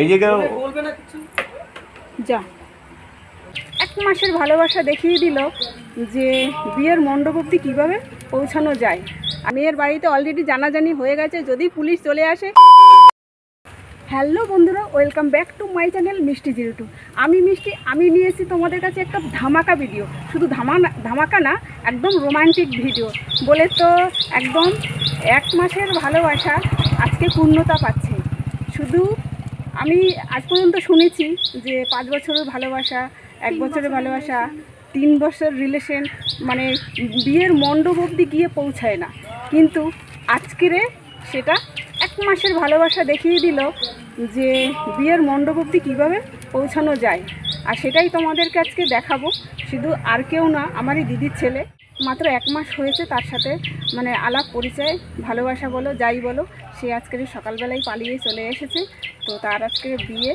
এই যে কেউ যা। এক মাসের ভালোবাসা দেখিয়ে দিল যে বিয়ের মণ্ডপ অব্দি কীভাবে পৌঁছানো যায়। আর মেয়ের বাড়িতে অলরেডি জানাজানি হয়ে গেছে যদি পুলিশ চলে আসে। হ্যালো বন্ধুরা welcome back to my channel Mishti zero two আমি মিষ্টি আমি নিয়ে এসেছি তোমাদের কাছে একটা ধামাকা ভিডিও শুধু ধামানা ধামাকা না একদম রোমান্টিক ভিডিও বলে তো একদম এক মাসের ভালোবাসা আজকে পূর্ণতা পাচ্ছে। শুধু আমি আজ পর্যন্ত শুনেছি যে পাঁচ বছরের ভালোবাসা এক বছরের ভালোবাসা তিন বছর রিলেশন মানে বিয়ের মণ্ডপ অবধি গিয়ে পৌঁছায় না। কিন্তু আজকেরে সেটা এক মাসের ভালোবাসা দেখিয়ে দিল যে বিয়ের মণ্ডপ অবধি কীভাবে পৌঁছানো যায়। আর সেটাই তোমাদেরকে আজকে দেখাবো। শুধু আর কেউ না আমারই দিদির ছেলে। মাত্র এক মাস হয়েছে তার সাথে মানে আলাপ, পরিচয়, ভালোবাসা বলো, যাই বলো, সে আজকের সকালবেলায় পালিয়ে চলে এসেছে। তো তার আজকে বিয়ে।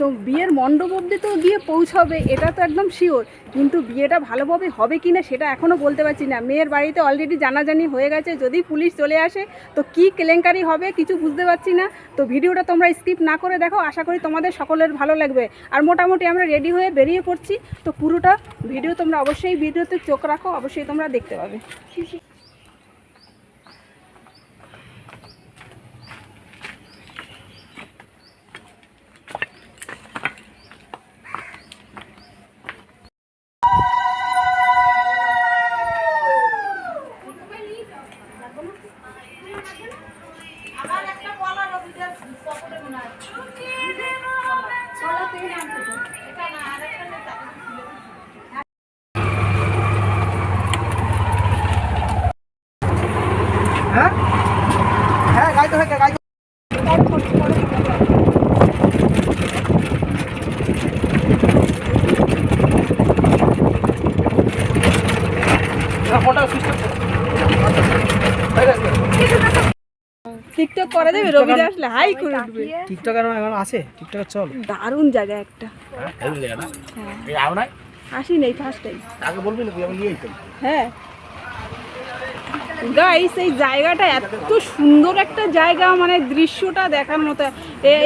তো বিয়ের মণ্ডপ অবধি তো গিয়ে পৌঁছাবে, এটা তো একদম শিওর কিন্তু বিয়েটা ভালোভাবে হবে কি না সেটা এখনও বলতে পারছি না। মেয়ের বাড়িতে অলরেডি জানাজানি হয়ে গেছে, যদি পুলিশ চলে আসে, তো কি কেলেঙ্কারি হবে কিছু বুঝতে পারছি না। তো ভিডিওটা তোমরা স্কিপ না করে দেখো, আশা করি তোমাদের সকলের ভালো লাগবে। আর মোটামুটি আমরা রেডি হয়ে বেরিয়ে পড়ছি, তো পুরোটা ভিডিও তোমরা অবশ্যই ভিডিওতে চোখ রাখো, অবশ্যই তোমরা দেখতে পাবে হ্যাঁ হ্যাঁ গাইতে হয় গাইতে ফোনটা সুইচ হয়ে গেছে টিকটক করা যাবে? রবিদা আসলে হাই করে উঠবে। টিকটক আর এখন আছে? টিকটক চল। দারুণ জায়গা একটা। এই আও নাই? আসি নেই ফার্স্ট টাইম আগে বলবি না তুই আমি নিয়ে হ্যাঁ। গাইস এই জায়গাটা এত সুন্দর একটা জায়গা মানে দৃশ্যটা দেখার মতো।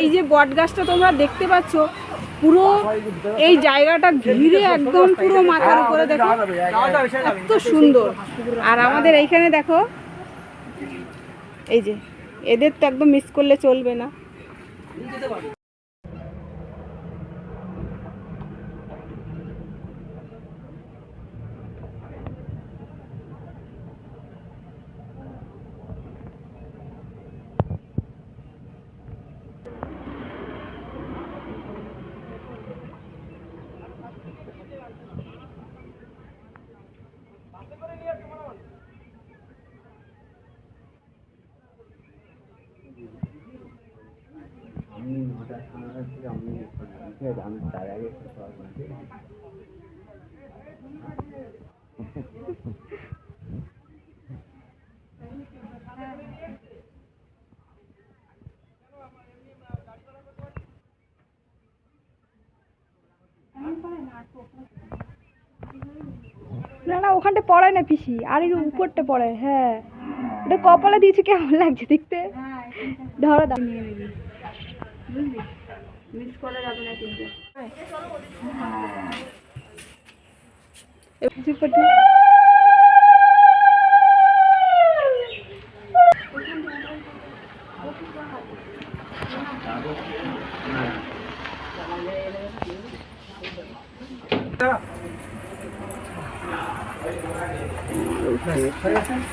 এই যে বট গাছটা তোমরা দেখতে পাচ্ছ পুরো এই জায়গাটা ঘিরে একদম পুরো মাথার উপরে দেখো। এত সুন্দর। আর আমাদের এইখানে দেখো এই যে এদের তো একদম মিস করলে চলবে না। না না ওখানটা পড়ায় না পিসি আর এর উপরটা পড়ায় হ্যাঁ। ওটা কপালে দিয়েছে কেমন লাগছে দেখতে? ধরো দাও। বুঝলি মিস করা যাবে না কিন্তু।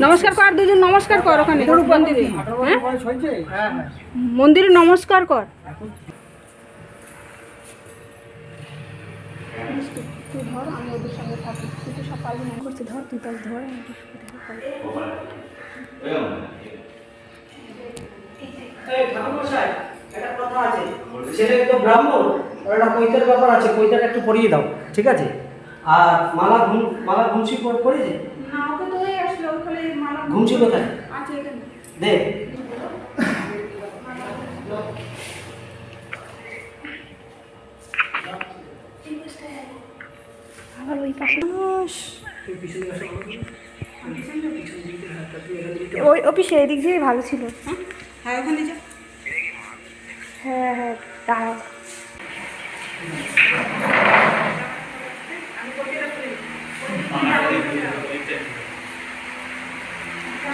নমস্কার কর, দুজন নমস্কার কর ওখানে, মন্দিরে। হ্যাঁ? মন্দিরে নমস্কার কর। একটা কথা আছে ছেলে তো ব্রাহ্মণ ওর একটা পৈতের ব্যাপার আছে পৈতাটা একটু পরিয়ে দাও ঠিক আছে আর মালা ঘুম মালা ঘুমছি না হয়ে আসলো ঘুমছি কোথায় আছে এখানে দে আবার ওই পাশে ওই অফিসে এদিক দিয়ে ভালো ছিল। হ্যাঁ ওখানে যা। হ্যাঁ হ্যাঁ দাঁড়াও।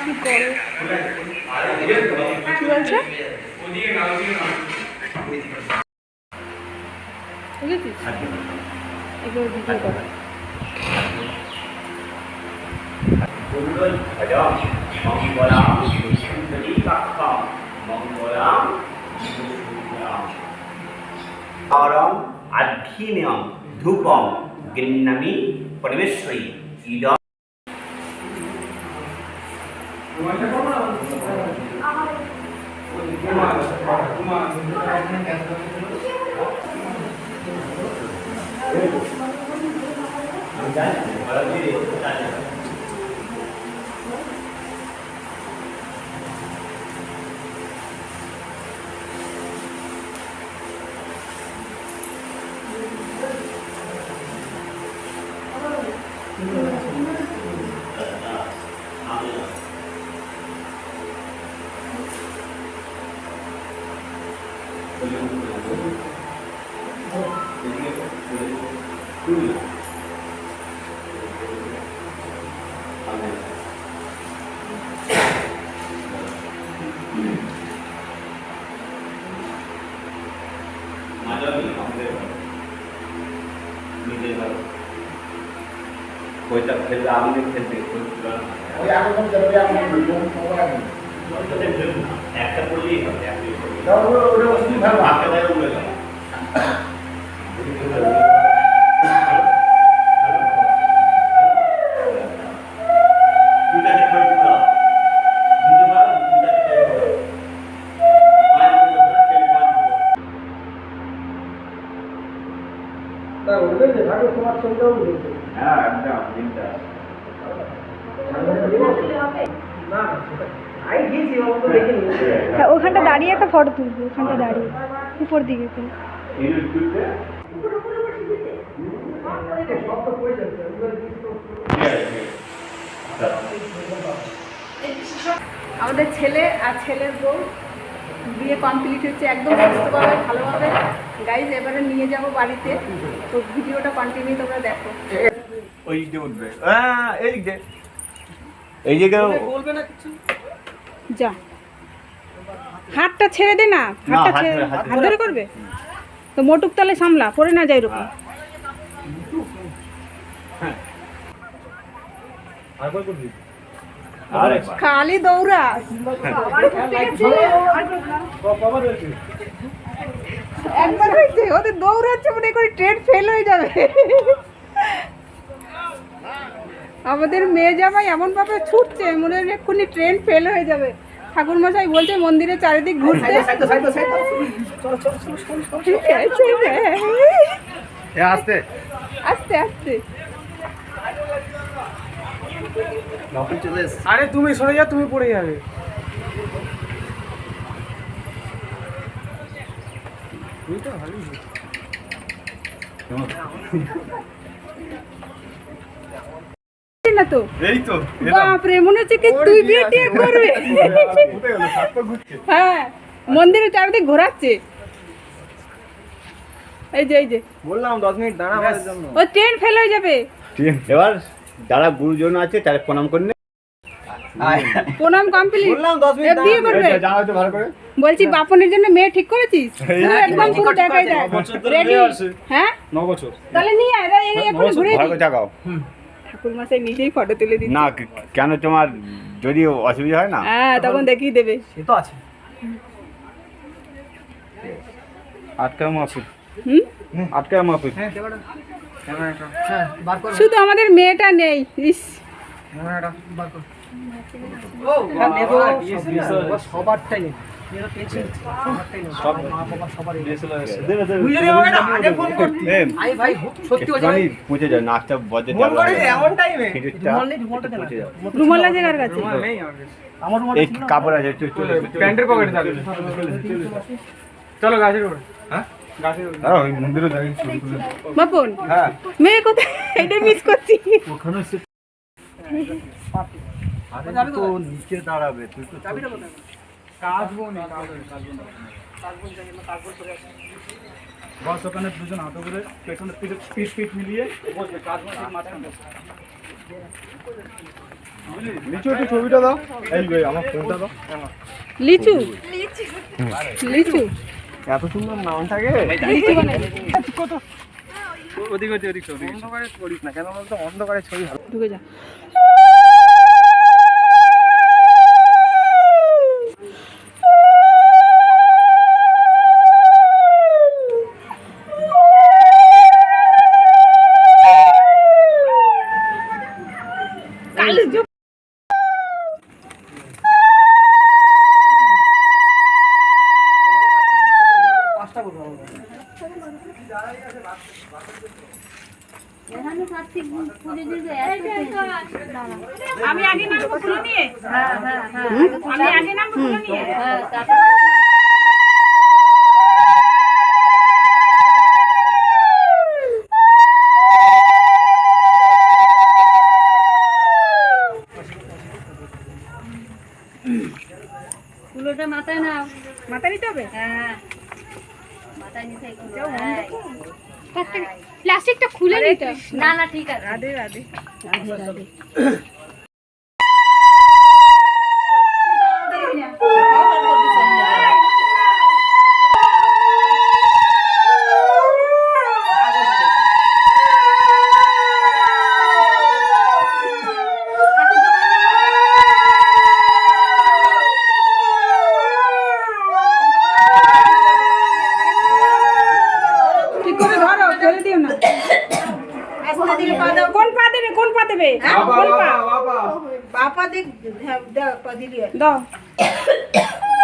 কি করে? কি বলছে? বুঝেছিস? এগুলো ভিডিও করো। অরম আধিন্যম ধূপম গৃহ্ণামি পরমেশ্বরী ইদম খেলতে আমাদের খেলতে ওই এখন যাবে এখন একটা করলেই হবে একটা করলেই হবে। ওটা ভালো হাতে উড়ে গেল দাঁড়িয়ে উপর দিকে কিন্তু আমাদের ছেলে আর ছেলের বউ বিয়ে কমপ্লিট হচ্ছে একদম সুস্থভাবে ভালোভাবে। গাইজ এবারে নিয়ে যাব বাড়িতে। তো ভিডিওটা কন্টিনিউ তোমরা দেখো। ওই উঠবে। হ্যাঁ এই দিক দিয়ে এই দিকে বলবে না কিছু? যা। হাতটা ছেড়ে দে না হাতটা ছেড়ে হাত ধরে করবে? তো মোটুক তালে সামলা পড়ে না যায় এরকম। খালি দৌড়া। একবার হয়েছে ওদের দৌড়াচ্ছে মনে করে ট্রেন ফেল হয়ে যাবে। আমাদের মেয়ে জামাই এমন ভাবে ছুটছে মনে হয় এক্ষুনি ট্রেন ফেল হয়ে যাবে। ঠাকুর মশাই বলছে মন্দিরের চারিদিক ঘুরতে। আস্তে। আস্তে আস্তে। আরে তুমি সরে যাও তুমি পড়ে যাবে। না তো? এই তো বাপরে মনে হচ্ছে কি তুই বিয়ে টিয়ে করবে? হ্যাঁ মন্দিরের চারিদিক ঘোরাচ্ছে। এই যে এই যে। বললাম দশ মিনিট দাঁড়া আমাদের জন্য। ও ট্রেন ফেল হয়ে যাবে। এবার যারা গুরুজন আছে তারা প্রণাম করে নে প্রণাম কমপ্লিট বললাম দশ মিনিট বিয়ে করবে? হয়তো ভালো করে। বলছি বাপনের জন্য মেয়ে ঠিক করেছিস? একদম পুরো দেখাই দেয় রেডি হ্যাঁ? ন বছর তাহলে নিয়ে আয় এই এখন ঘুরে ভালো করে জাগাও। ঠাকুর মশাই নিজেই ফটো তুলে দিচ্ছে। না কেন তোমার যদি অসুবিধা হয় না? হ্যাঁ তখন দেখিয়ে দেবে। সে তো আছে। আটকা মাফি। হুম? আটকা মাফি। হ্যাঁ কর। শুধু আমাদের মেয়েটা নেই ইস। বার কর। ও নেব সবারটাই কাপড় আছে চল গাছের উপরে। হ্যাঁ? বাপন হ্যাঁ। মেয়ে কোথায়? এটা মিস করছি। ওখানে তো নিচে দাঁড়াবে তুই তো চাবিটা কোথায়? কাজবো বস ওখানে দুজন হাতে করে পেছনে পিঠ পিঠ মিলিয়ে বসবে মাঝখানে নিচু একটু ছবিটা দাও। এই আমার ফোনটা দাও। লিচু? লিচু। এত সুন্দর নামটাকে। লিচু বানাই। ওদিক ওদিক ওদিক অন্ধকারে করিস না কেন বলতো? অন্ধকারে ছবি ভালো। ঢুকে যা। আমি আগে নামবো ফুলো নিয়ে? আমি আগে নামবো ফুলো নিয়ে? কুলোটা মাথায় নাও। মাথা নিতে হবে? হ্যাঁ মাথায় নিতে প্লাস্টিকটা খুলে নিতে না না ঠিক আছে। রাধে রাধে। ঠিক কোন পা দেবে? কোন পা দেবে? কোন পা? বাপা দেখ পা দিলি দাও।